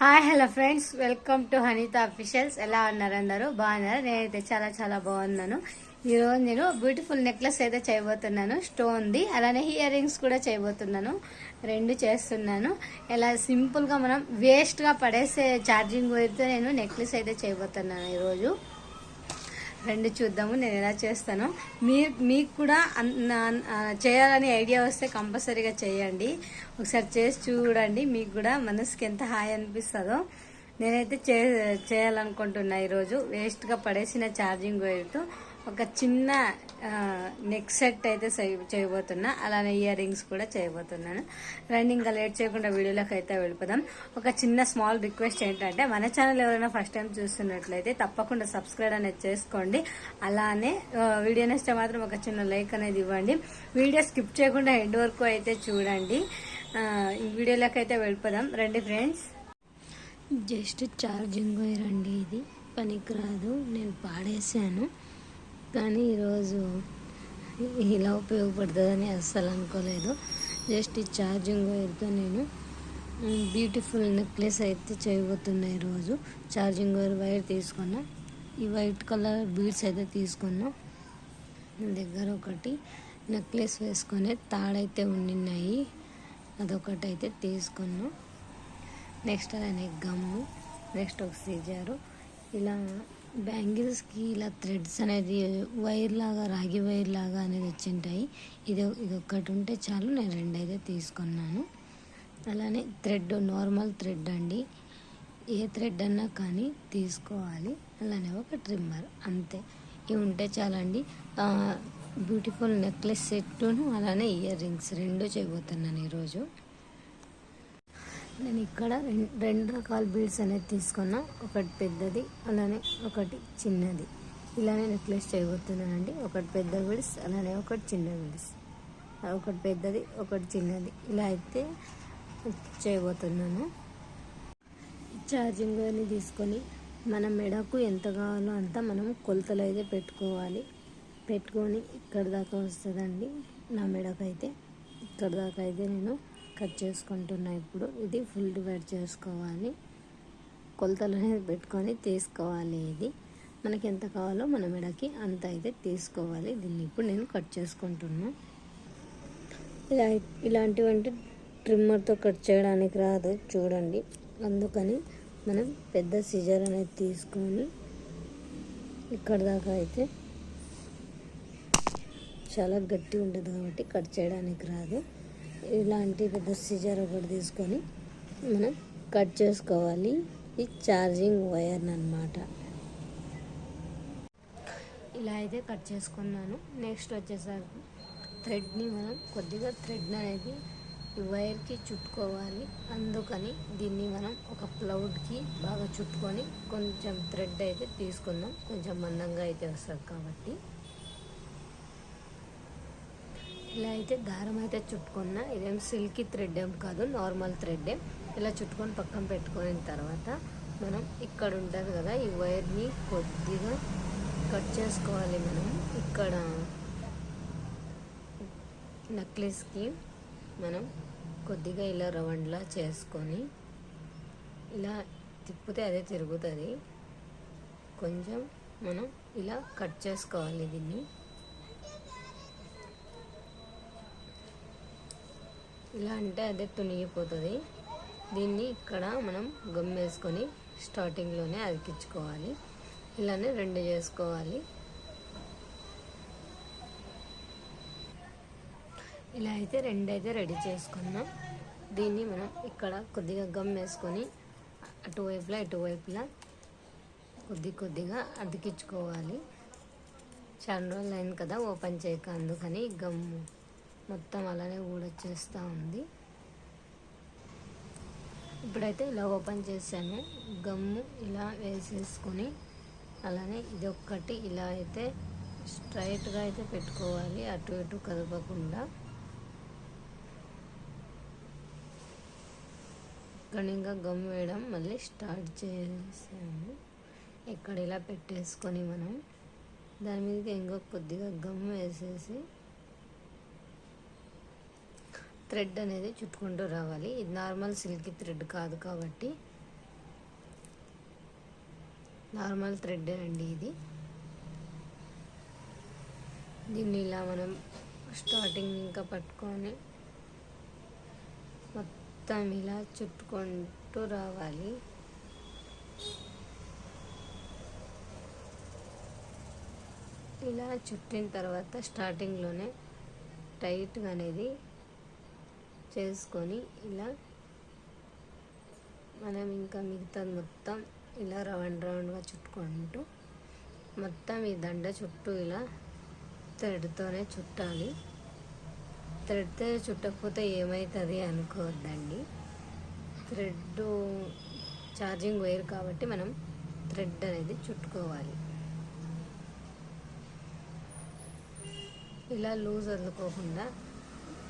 Hi hello friends. Welcome to Haneetha officials. ఎలా ఉన్నారు అందరూ? బాగున్నారు? నేనైతే చాలా చాలా బాగున్నాను. ఈరోజు నేను బ్యూటిఫుల్ నెక్లెస్ అయితే చేయబోతున్నాను. స్టోన్ది అలానే ఇయర్ రింగ్స్ కూడా చేయబోతున్నాను. రెండు చేస్తున్నాను. ఇలా సింపుల్గా మనం వేస్ట్గా పడేసే ఛార్జింగ్ వైర్తో నేను నెక్లెస్ అయితే చేయబోతున్నాను ఈరోజు. రెండు చూద్దాము నేను ఎలా చేస్తాను. మీరు మీకు కూడా అన్- నా- చేయాలని ఐడియా వస్తే కంపల్సరీగా చేయండి. ఒకసారి చేసి చూడండి మీకు కూడా మనసుకి ఎంత హాయ్ అనిపిస్తుందో. నేనైతే చే చేయాలనుకుంటున్నా ఈరోజు. వేస్ట్గా పడేసిన ఛార్జింగ్ వైర్తో ఒక చిన్న నెక్ సెట్ అయితే చేయబోతున్నా. అలానే ఇయర్ రింగ్స్ కూడా చేయబోతున్నాను. రండి ఇంకా లేట్ చేయకుండా వీడియోలోకి అయితే వెళ్ళిపోదాం. ఒక చిన్న స్మాల్ రిక్వెస్ట్ ఏంటంటే మన ఛానల్ ఎవరైనా ఫస్ట్ టైం చూస్తున్నట్లయితే తప్పకుండా సబ్స్క్రైబ్ అనేది చేసుకోండి. అలానే వీడియో నచ్చితే మాత్రం ఒక చిన్న లైక్ అనేది ఇవ్వండి. వీడియో స్కిప్ చేయకుండా ఎండ్ వరకు అయితే చూడండి. ఈ వీడియోలోకి అయితే వెళ్ళిపోదాం. రండి ఫ్రెండ్స్ జస్ట్ ఛార్జింగ్ వైర్ ఇది. పనికిరాదు. నేను పాడేశాను. కానీ ఈరోజు ఇలా ఉపయోగపడుతుందని అస్సలు అనుకోలేదు. జస్ట్ ఈ ఛార్జింగ్ వైర్తో నేను బ్యూటిఫుల్ నెక్లెస్ అయితే చేయబోతున్నా ఈరోజు. ఛార్జింగ్ వైర్ వైర్ తీసుకున్నా. ఈ వైట్ కలర్ బీడ్స్ అయితే తీసుకున్నా. దగ్గర ఒకటి నెక్లెస్ వేసుకొని తాడైతే ఉండినాయి అదొకటి అయితే తీసుకున్నాం. నెక్స్ట్ అదే గమ్ము నెక్స్ట్ ఒక సీజారు. ఇలా బ్యాంగిల్స్కి ఇలా థ్రెడ్స్ అనేది వైర్ లాగా రాగి వైర్ లాగా అనేది వచ్చింటాయి. ఇది ఇది ఒక్కటి ఉంటే చాలు నేను రెండు అయితే తీసుకున్నాను. అలానే థ్రెడ్ నార్మల్ థ్రెడ్ అండి. ఏ థ్రెడ్ అన్నా కానీ తీసుకోవాలి. అలానే ఒక ట్రిమ్మర్ అంతే. ఇవి ఉంటే చాలండి. బ్యూటిఫుల్ నెక్లెస్ సెట్టును అలానే ఇయర్ రింగ్స్ రెండు చేయబోతున్నాను ఈరోజు. నేను ఇక్కడ రెండు రకాల బీడ్స్ అనేది తీసుకున్నా. ఒకటి పెద్దది అలానే ఒకటి చిన్నది. ఇలానే నెక్లెస్ చేయబోతున్నానండి. ఒకటి పెద్ద బీడ్స్ అలానే ఒకటి చిన్న బీడ్స్ ఒకటి పెద్దది ఒకటి చిన్నది. ఇలా అయితే చేయబోతున్నాను. ఛార్జింగ్ అని తీసుకొని మన మెడకు ఎంత కావాలో అంత మనం కొలతలు అయితే పెట్టుకోవాలి. పెట్టుకొని ఇక్కడ దాకా వస్తుందండి. నా మెడకు అయితే ఇక్కడ దాకా అయితే నేను కట్ చేసుకుంటున్నా ఇప్పుడు. ఇది ఫుల్ డివైడ్ చేసుకోవాలి. కొలతలు అనేది పెట్టుకొని తీసుకోవాలి ఇది. మనకి ఎంత కావాలో మన మెడకి అంత అయితే తీసుకోవాలి. దీన్ని ఇప్పుడు నేను కట్ చేసుకుంటున్నా. ఇలా ఇలాంటివంటి ట్రిమ్మర్తో కట్ చేయడానికి రాదు. చూడండి. అందుకని మనం పెద్ద సిజర్ అనేది తీసుకొని ఇక్కడ దాకా అయితే చాలా గట్టి ఉంటుంది కాబట్టి కట్ చేయడానికి రాదు. ఇలాంటి పెద్ద సిజర్ ఒకటి తీసుకొని మనం కట్ చేసుకోవాలి. ఈ ఛార్జింగ్ వైర్ అన్నమాట. ఇలా అయితే కట్ చేసుకున్నాను. నెక్స్ట్ వచ్చేసరికి థ్రెడ్ని మనం కొద్దిగా థ్రెడ్ అనేది వైర్కి చుట్టుకోవాలి. అందుకని దీన్ని మనం ఒక ప్లౌడ్కి బాగా చుట్టుకొని కొంచెం థ్రెడ్ అయితే తీసుకుందాం. కొంచెం మందంగా అయితే వస్తుంది కాబట్టి. ఇలా అయితే దారం అయితే చుట్టుకున్నా ఇదేం సిల్కీ థ్రెడ్ ఏం కాదు నార్మల్ థ్రెడ్డే ఇలా చుట్టుకొని పక్కన పెట్టుకున్న తర్వాత మనం ఇక్కడ ఉంటుంది కదా ఈ వైర్ని కొద్దిగా కట్ చేసుకోవాలి మనం. ఇక్కడ నెక్లెస్కి మనం కొద్దిగా ఇలా రౌండ్లా చేసుకొని ఇలా తిప్పితే అదే తిరుగుతుంది. కొంచెం మనం ఇలా కట్ చేసుకోవాలి దీన్ని. ఇలా అంటే అదే తునిగిపోతుంది. దీన్ని ఇక్కడ మనం గమ్ వేసుకొని స్టార్టింగ్లోనే అతికించుకోవాలి ఇలానే రెండు చేసుకోవాలి. ఇలా అయితే రెండు అయితే రెడీ చేసుకున్నాం. దీన్ని మనం ఇక్కడ కొద్దిగా గమ్ వేసుకొని అటువైపులా ఇటువైపులా కొద్ది కొద్దిగా అతికించుకోవాలి. చాలా రోజులు అయింది కదా ఓపెన్ చేయక అందుకని గమ్ మొత్తం అలానే ఊడొచ్చేస్తూ ఉంది. ఇప్పుడైతే ఇలా ఓపెన్ చేశాను. గమ్ము ఇలా వేసేసుకొని అలానే ఇది ఒక్కటి ఇలా అయితే స్ట్రైట్గా అయితే పెట్టుకోవాలి. అటు ఇటు కదపకుండా. ఇక్కడ ఇంకా గమ్ వేయడం మళ్ళీ స్టార్ట్ చేసాము ఇక్కడ ఇలా పెట్టేసుకొని మనం దాని మీదకి ఇంకో కొద్దిగా గమ్ వేసేసి థ్రెడ్ అనేది చుట్టుకుంటూ రావాలి. ఇది నార్మల్ సిల్క్ థ్రెడ్ కాదు కాబట్టి. నార్మల్ థ్రెడ్ అండి ఇది. దీన్ని ఇలా మనం స్టార్టింగ్ ఇంకా పట్టుకొని మొత్తం ఇలా చుట్టుకుంటూ రావాలి. ఇలా చుట్టిన తర్వాత స్టార్టింగ్లోనే టైట్గా అనేది చేసుకొని ఇలా మనం ఇంకా మిగతాది మొత్తం ఇలా రౌండ్ రౌండ్గా చుట్టుకుంటూ మొత్తం ఈ దండ చుట్టూ ఇలా థ్రెడ్తోనే చుట్టాలి. థ్రెడ్తో చుట్టకపోతే ఏమవుతుంది అనుకోవద్దండి థ్రెడ్ ఛార్జింగ్ వైర్ కాబట్టి మనం థ్రెడ్ అనేది చుట్టుకోవాలి. ఇలా లూజ్ వదులుకోకుండా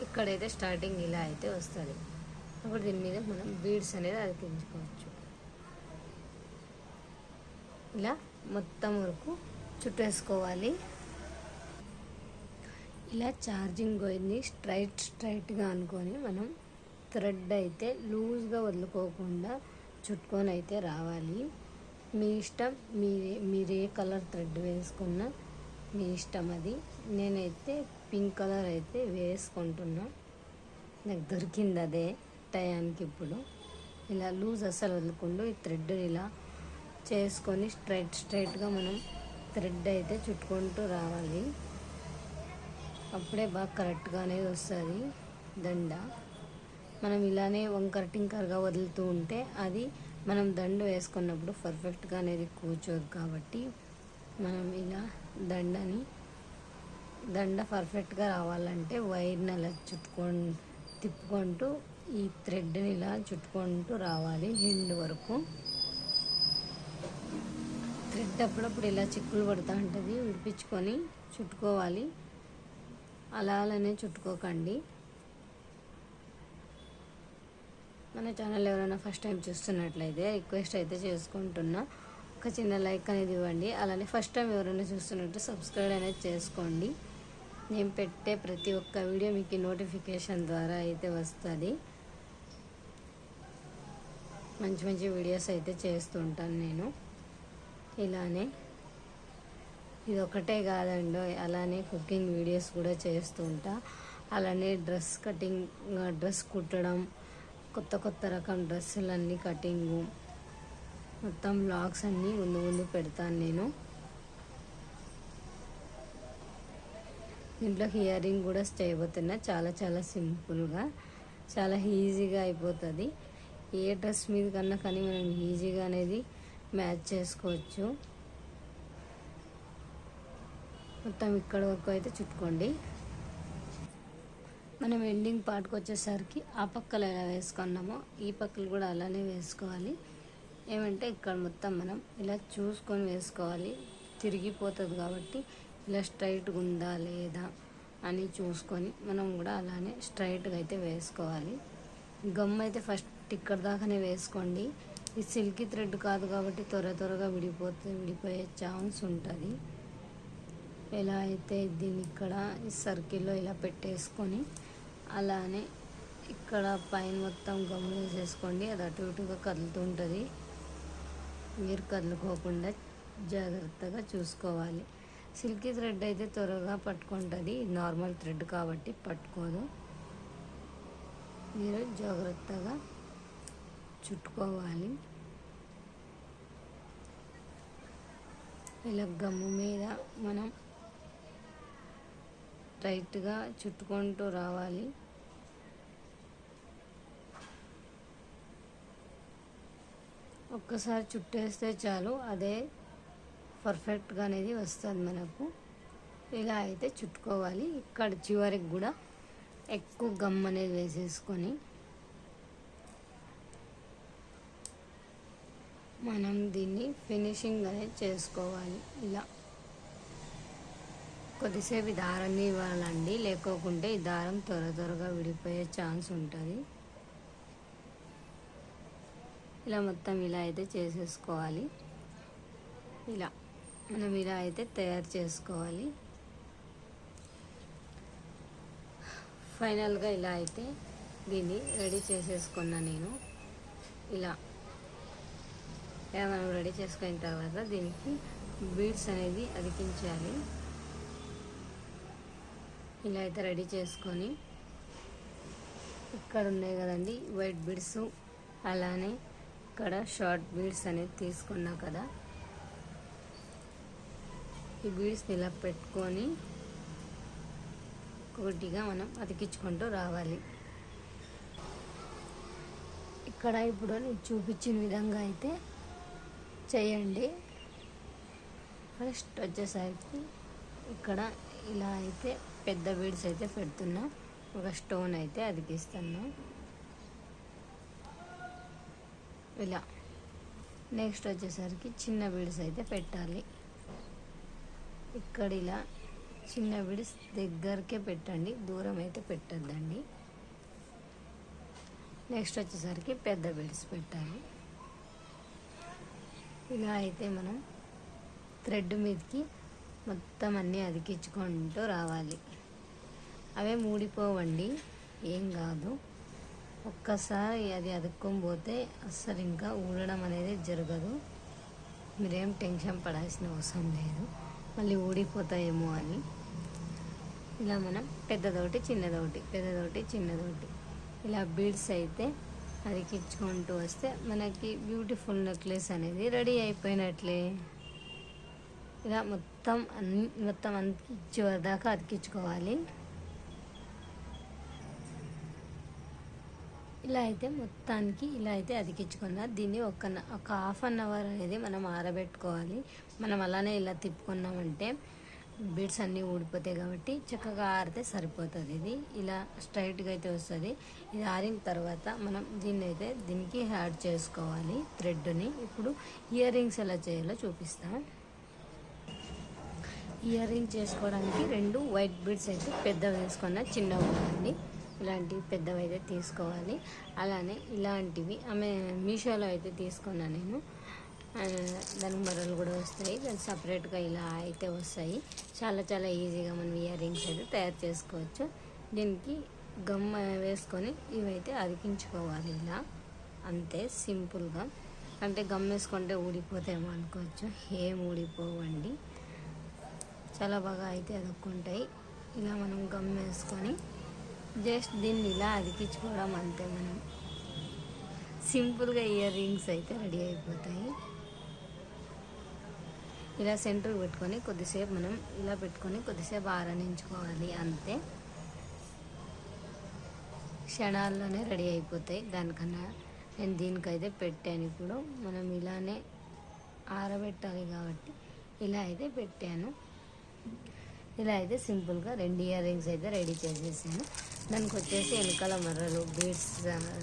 ఇక్కడైతే స్టార్టింగ్ ఇలా అయితే వస్తుంది. అప్పుడు దీని మీద మనం బీడ్స్ అనేది అతికించుకోవచ్చు. ఇలా మొత్తం వరకు చుట్టేసుకోవాలి. ఇలా ఛార్జింగ్ వైర్ని స్ట్రైట్ స్ట్రైట్గా అనుకొని మనం థ్రెడ్ అయితే లూజ్గా వదులుకోకుండా చుట్టుకొని అయితే రావాలి. మీ ఇష్టం మీరే మీరే కలర్ థ్రెడ్ వేసుకున్నా మీ ఇష్టం అది. నేనైతే పింక్ కలర్ అయితే వేసుకుంటున్నా. నాకు దొరికింది అదే టయానికి ఇప్పుడు. ఇలా లూజ్ అసలు వదులుకుంటూ ఈ థ్రెడ్ ఇలా చేసుకొని స్ట్రైట్ స్ట్రైట్గా మనం థ్రెడ్ అయితే చుట్టుకుంటూ రావాలి. అప్పుడే బాగా కరెక్ట్గా అనేది వస్తుంది దండ. మనం ఇలానే వంకర టింకర్గా వదులుతూ ఉంటే అది మనం దండ వేసుకున్నప్పుడు పర్ఫెక్ట్గా అనేది కూర్చోదు కాబట్టి మనం ఇలా దండని. దండ పర్ఫెక్ట్గా రావాలంటే వైర్ని అలా చుట్టుకొని తిప్పుకుంటూ ఈ థ్రెడ్ని ఇలా చుట్టుకుంటూ రావాలి ఎండ్ వరకు. థ్రెడ్ అప్పుడప్పుడు ఇలా చిక్కులు పడుతూ ఉంటుంది విడిపించుకొని చుట్టుకోవాలి. అలా అలానే చుట్టుకోకండి. మన ఛానల్ ఎవరైనా ఫస్ట్ టైం చూస్తున్నట్లయితే రిక్వెస్ట్ అయితే చేసుకుంటున్నా. ఒక చిన్న లైక్ అనేది ఇవ్వండి. అలానే ఫస్ట్ టైం ఎవరైనా చూస్తున్నట్టు సబ్స్క్రైబ్ అనేది చేసుకోండి. నేను పెట్టే ప్రతి ఒక్క వీడియో మీకు నోటిఫికేషన్ ద్వారా అయితే వస్తుంది. మంచి మంచి వీడియోస్ అయితే చేస్తుంటాను నేను. ఇలానే ఇది ఒకటే కాదండి అలానే కుకింగ్ వీడియోస్ కూడా చేస్తుంటా అలానే డ్రెస్ కటింగ్ డ్రెస్ కుట్టడం కొత్త కొత్త రకం డ్రెస్సులన్నీ కటింగు మొత్తం బ్లాగ్స్ అన్నీ ముందు ముందు పెడతాను నేను. దీంట్లో హియరింగ్ కూడా స్టే అయిపోతున్నా. చాలా చాలా సింపుల్గా చాలా ఈజీగా అయిపోతుంది. ఏ డ్రెస్ మీద కన్నా కానీ మనం ఈజీగా అనేది మ్యాచ్ చేసుకోవచ్చు. మొత్తం ఇక్కడ వరకు అయితే చుట్టుకోండి. మనం ఎండింగ్ పార్ట్కి వచ్చేసరికి ఆ పక్కలు ఎలా వేసుకున్నామో ఈ పక్కలు కూడా అలానే వేసుకోవాలి. ఏమంటే ఇక్కడ మొత్తం మనం ఇలా చూసుకొని వేసుకోవాలి. తిరిగిపోతుంది కాబట్టి ఇలా స్ట్రైట్గా ఉందా లేదా అని చూసుకొని మనం కూడా అలానే స్ట్రైట్గా అయితే వేసుకోవాలి. గమ్ అయితే ఫస్ట్ ఇక్కడ దాకానే వేసుకోండి. ఈ సిల్కీ థ్రెడ్ కాదు కాబట్టి త్వర త్వరగా విడిపోతే విడిపోయే ఛాన్స్ ఉంటుంది. ఎలా అయితే దీన్ని ఇక్కడ ఈ సర్కిల్లో ఇలా పెట్టేసుకొని అలానే ఇక్కడ పైన మొత్తం గమ్ వేసేసుకోండి. అది అటు ఇటుగా కదులుతుంటుంది మీరు కదులుకోకుండా జాగ్రత్తగా చూసుకోవాలి. సిల్కీ థ్రెడ్ అయితే త్వరగా పట్టుకుంటుంది. నార్మల్ థ్రెడ్ కాబట్టి పట్టుకోదు. మీరు జాగ్రత్తగా చుట్టుకోవాలి. ఇలా గమ్ము మీద మనం టైట్గా చుట్టుకుంటూ రావాలి. ఒక్కసారి చుట్టేస్తే చాలు అదే పర్ఫెక్ట్గా అనేది వస్తుంది మనకు. ఇలా అయితే చుట్టుకోవాలి. ఇక్కడ చివరికి కూడా ఎక్కువ గమ్ అనేది వేసేసుకొని మనం దీన్ని ఫినిషింగ్ అనేది చేసుకోవాలి. ఇలా కొద్దిసేపు ఈ దారాన్ని ఇవ్వాలండి. లేకోకుంటే ఈ దారం త్వర త్వరగా విడిపోయే ఛాన్స్ ఉంటుంది. ఇలా మొత్తం ఇలా అయితే చేసేసుకోవాలి. ఇలా మనం ఇలా అయితే తయారు చేసుకోవాలి. ఫైనల్గా ఇలా అయితే దీన్ని రెడీ చేసేసుకున్నా నేను. ఇలా ఇలా మనం రెడీ చేసుకున్న తర్వాత దీనికి బీడ్స్ అనేది అతికించాలి. ఇలా అయితే రెడీ చేసుకొని ఇక్కడ ఉన్నాయి కదండి వైట్ బీడ్స్ అలానే ఇక్కడ షార్ట్ బీడ్స్ అనేది తీసుకున్నా కదా. ఈ బీడ్స్ని ఇలా పెట్టుకొని ఒకటిగా మనం అతికించుకుంటూ రావాలి. ఇక్కడ ఇప్పుడు నేను చూపించిన విధంగా అయితే చేయండి. ఫస్ట్ వచ్చేసరికి ఇక్కడ ఇలా అయితే పెద్ద బీడ్స్ అయితే పెడుతున్నా. ఒక స్టోన్ అయితే అతికిస్తున్నాం. ఇలా. నెక్స్ట్ వచ్చేసరికి చిన్న బిడ్స్ అయితే పెట్టాలి. ఇక్కడ ఇలా చిన్న బిడ్స్ దగ్గరకే పెట్టండి. దూరం అయితే పెట్టద్దండి. నెక్స్ట్ వచ్చేసరికి పెద్ద బీడ్స్ పెట్టాలి. ఇలా అయితే మనం థ్రెడ్ మీదకి మొత్తం అన్నీ అతికించుకుంటూ రావాలి. అవే మూడిపోవండి. ఏం కాదు. ఒక్కసారి అది అదుక్కొని పోతే అస్సలు ఇంకా ఊడడం అనేది జరగదు. మీరేం టెన్షన్ పడాల్సిన అవసరం లేదు. మళ్ళీ ఊడిపోతాయేమో అని. ఇలా మనం పెద్దదోటి చిన్నదోటి పెద్దదోటి చిన్నదోటి ఇలా బీడ్స్ అయితే అతికించుకుంటూ వస్తే మనకి బ్యూటిఫుల్ నెక్లెస్ అనేది రెడీ అయిపోయినట్లే. ఇలా మొత్తం అన్ని మొత్తం అంతించే దాకా అతికించుకోవాలి. ఇలా అయితే మొత్తానికి ఇలా అయితే అతికించుకున్నా దీన్ని ఒక ఒక హాఫ్ అన్ అవర్ అనేది మనం ఆరబెట్టుకోవాలి. మనం అలానే ఇలా తిప్పుకున్నామంటే బీడ్స్ అన్నీ ఊడిపోతాయి కాబట్టి చక్కగా ఆరితే సరిపోతుంది. ఇది ఇలా స్ట్రైట్గా అయితే వస్తుంది. ఇది ఆరిన తర్వాత మనం దీన్ని అయితే దీనికి యాడ్ చేసుకోవాలి థ్రెడ్ని. ఇప్పుడు ఇయర్ రింగ్స్ ఎలా చేయాలో చూపిస్తాం. ఇయర్ రింగ్ చేసుకోవడానికి రెండు వైట్ బీడ్స్ అయితే పెద్దవి వేసుకున్న చిన్నవి అండి ఇలాంటివి పెద్దవి అయితే తీసుకోవాలి. అలానే ఇలాంటివి ఆమె మీషోలో అయితే తీసుకున్నాను నేను. దానికి మరలు కూడా వస్తాయి. దాని సపరేట్గా ఇలా అయితే వస్తాయి. చాలా చాలా ఈజీగా మనం ఇయర్ రింగ్స్ అయితే తయారు చేసుకోవచ్చు. దీనికి గమ్ వేసుకొని ఇవైతే అతికించుకోవాలి ఇలా. అంతే సింపుల్గా. అంటే గమ్ వేసుకుంటే ఊడిపోతాయేమో అనుకోవచ్చు. ఏం ఊడిపోవండి. చాలా బాగా అయితే అదుక్కుంటాయి ఇలా మనం గమ్ వేసుకొని జస్ట్ దీన్ని ఇలా అతికించుకోవడం అంతే మనం. సింపుల్గా ఇయర్ రింగ్స్ అయితే రెడీ అయిపోతాయి. ఇలా సెంటర్ పెట్టుకొని కొద్దిసేపు మనం ఇలా పెట్టుకొని కొద్దిసేపు ఆరనించుకోవాలి అంతే. క్షణాల్లోనే రెడీ అయిపోతాయి. దానికన్నా నేను దీనికైతే పెట్టాను ఇప్పుడు. మనం ఇలానే ఆరబెట్టాలి కాబట్టి ఇలా అయితే పెట్టాను. ఇలా అయితే సింపుల్గా రెండు ఇయర్ రింగ్స్ అయితే రెడీ చేసేసాను. దానికి వచ్చేసి వెనకాల మర్రలు బీడ్స్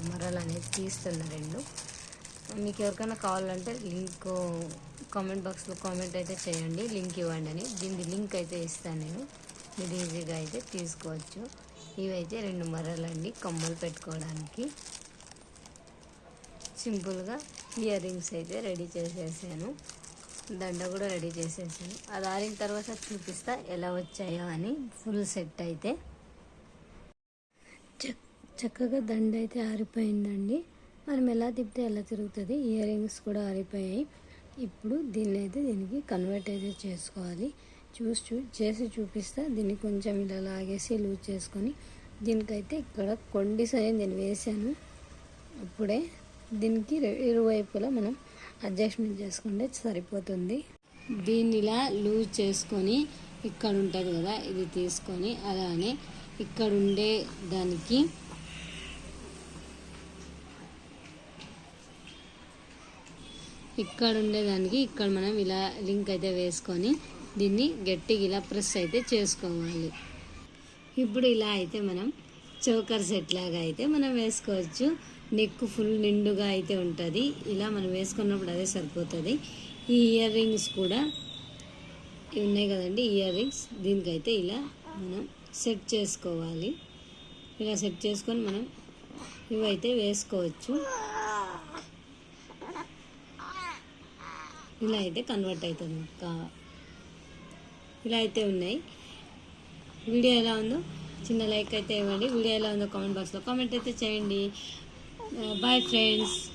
మర్రలు అనేది తీస్తున్న రెండు. మీకు ఎవరికైనా కావాలంటే లింక్ కామెంట్ బాక్స్లో కామెంట్ అయితే చేయండి లింక్ ఇవ్వండి అని. దీని లింక్ అయితే ఇస్తాను నేను. మీరు ఈజీగా అయితే తీసుకోవచ్చు. ఇవైతే రెండు మర్రలు అండి కమ్మలు పెట్టుకోవడానికి. సింపుల్గా ఇయర్ రింగ్స్ అయితే రెడీ చేసేసాను. దండ కూడా రెడీ చేసేసాను. అది ఆరిన తర్వాత చూపిస్తా ఎలా వచ్చాయో అని. ఫుల్ సెట్ అయితే. చక్కగా దండ అయితే ఆరిపోయిందండి. మనం ఎలా తిప్పితే ఎలా తిరుగుతుంది. ఇయర్ రింగ్స్ కూడా ఆరిపోయాయి. ఇప్పుడు దీన్ని అయితే దీనికి కన్వర్ట్ అయితే చేసుకోవాలి. చూసి చూ చేసి చూపిస్తా. దీన్ని కొంచెం ఇలా లాగేసి లూజ్ చేసుకొని దీనికైతే ఇక్కడ కొండిస్ అనేది నేను వేసాను అప్పుడే దీనికి ఇరువైపులా మనం అడ్జస్ట్మెంట్ చేసుకుంటే సరిపోతుంది. దీన్ని ఇలా లూజ్ చేసుకొని ఇక్కడ ఉంటుంది కదా ఇది తీసుకొని అలానే ఇక్కడ ఉండే దానికి ఇక్కడ ఉండేదానికి ఇక్కడ మనం ఇలా లింక్ అయితే వేసుకొని దీన్ని గట్టిగా ఇలా ప్రెస్ అయితే చేసుకోవాలి. ఇప్పుడు ఇలా అయితే మనం చోకర్ సెట్ లాగా అయితే మనం వేసుకోవచ్చు. నెక్ ఫుల్ నిండుగా అయితే ఉంటుంది. ఇలా మనం వేసుకున్నప్పుడు అదే సరిపోతుంది. ఈ ఇయర్ రింగ్స్ కూడా ఇవి ఉన్నాయి కదండి ఇయర్ రింగ్స్. దీనికైతే ఇలా మనం సెట్ చేసుకోవాలి. ఇలా సెట్ చేసుకొని మనం ఇవైతే వేసుకోవచ్చు. ఇలా అయితే కన్వర్ట్ అవుతుంది. కా- ఇలా అయితే ఉన్నాయి. వీడియో ఎలా ఉందో చిన్న లైక్ అయితే ఇవ్వండి. వీడియో ఎలా ఉందో కామెంట్ బాక్స్లో కామెంట్ అయితే చేయండి. Uh, bye friends